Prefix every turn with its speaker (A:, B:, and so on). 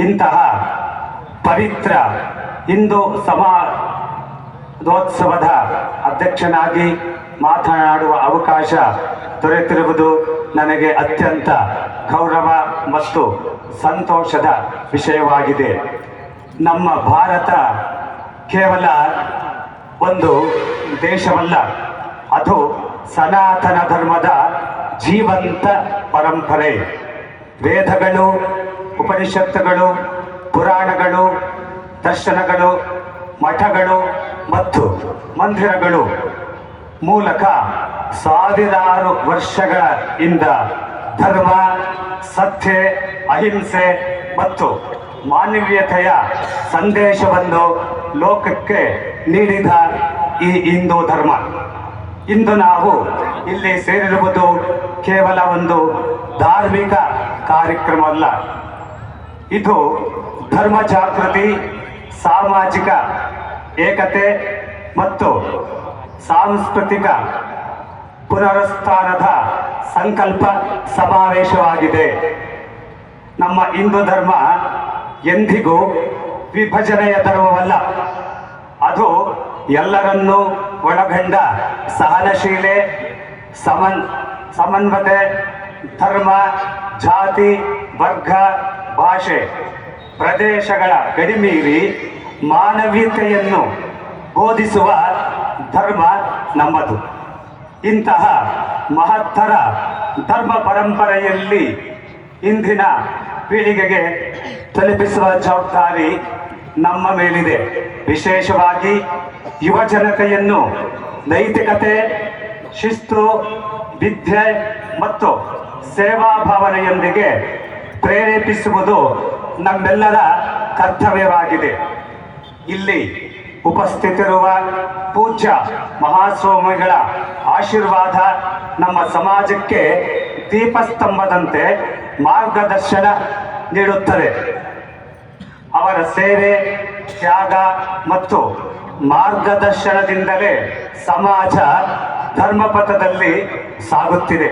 A: ಇಂತಹ ಪವಿತ್ರ ಹಿಂದೂ ಸಮಾಜೋತ್ಸವದ ಅಧ್ಯಕ್ಷನಾಗಿ ಮಾತನಾಡುವ ಅವಕಾಶ ದೊರೆತಿರುವುದು ನನಗೆ ಅತ್ಯಂತ ಗೌರವ ಮತ್ತು ಸಂತೋಷದ ವಿಷಯವಾಗಿದೆ. ನಮ್ಮ ಭಾರತ ಕೇವಲ ಒಂದು ದೇಶವಲ್ಲ, ಅದು ಸನಾತನ ಧರ್ಮದ ಜೀವಂತ ಪರಂಪರೆ. ವೇದಗಳು ಉಪನಿಷತ್ತುಗಳು, ಪುರಾಣಗಳು, ದರ್ಶನಗಳು, ಮಠಗಳು ಮತ್ತು ಮಂದಿರಗಳು ಮೂಲಕ ಸಾವಿರಾರು ವರ್ಷಗಳ ಇಂದ ಧರ್ಮ, ಸತ್ಯ, ಅಹಿಂಸೆ ಮತ್ತು ಮಾನವೀಯತೆಯ ಸಂದೇಶವನ್ನು ಲೋಕಕ್ಕೆ ನೀಡಿದ ಈ ಹಿಂದೂ ಧರ್ಮ. ಇಂದು ನಾವು ಇಲ್ಲಿ ಸೇರಿರುವುದು ಕೇವಲ ಒಂದು ಧಾರ್ಮಿಕ ಕಾರ್ಯಕ್ರಮವಲ್ಲ ಇದು ಧರ್ಮ ಜಾಗೃತಿ ಸಾಮಾಜಿಕ ಏಕತೆ ಮತ್ತು ಸಾಂಸ್ಕೃತಿಕ ಪುನರುತ್ಥಾನದ ಸಂಕಲ್ಪ ಸಮಾವೇಶವಾಗಿದೆ. ನಮ್ಮ ಹಿಂದೂ ಧರ್ಮ ಎಂದಿಗೂ ವಿಭಜನೆಯ ಧರ್ಮವಲ್ಲ. ಅದು ಎಲ್ಲರನ್ನೂ ಒಳಗೊಂಡ ಸಹನಶೀಲೆ, ಸಮನ್, ಸಮನ್ವತೆ, ಧರ್ಮ, ಜಾತಿ, ವರ್ಗ ಭಾಷೆ ಪ್ರದೇಶಗಳ ಗಡಿಮೀರಿ ಮಾನವೀಯತೆಯನ್ನು ಬೋಧಿಸುವ ಧರ್ಮ ನಮ್ಮದು. ಇಂತಹ ಮಹತ್ತರ ಧರ್ಮ ಪರಂಪರೆಯಲ್ಲಿ ಇಂದಿನ ಪೀಳಿಗೆಗೆ ತಲುಪಿಸುವ ಜವಾಬ್ದಾರಿ ನಮ್ಮ ಮೇಲಿದೆ. ವಿಶೇಷವಾಗಿ ಯುವ ಜನತೆಯನ್ನು ನೈತಿಕತೆ, ಶಿಸ್ತು, ವಿದ್ಯೆ ಮತ್ತು ಸೇವಾ ಭಾವನೆಯೊಂದಿಗೆ ಪ್ರೇರೇಪಿಸುವುದು ನಮ್ಮೆಲ್ಲರ ಕರ್ತವ್ಯವಾಗಿದೆ. ಇಲ್ಲಿ ಉಪಸ್ಥಿತಿರುವ ಪೂಜ್ಯ ಮಹಾಸ್ವಾಮಿಗಳ ಆಶೀರ್ವಾದ ನಮ್ಮ ಸಮಾಜಕ್ಕೆ ದೀಪಸ್ತಂಭದಂತೆ ಮಾರ್ಗದರ್ಶನ ನೀಡುತ್ತದೆ. ಅವರ ಸೇವೆ, ತ್ಯಾಗ ಮತ್ತು ಮಾರ್ಗದರ್ಶನದಿಂದಲೇ ಸಮಾಜ ಧರ್ಮಪಥದಲ್ಲಿ ಸಾಗುತ್ತಿದೆ.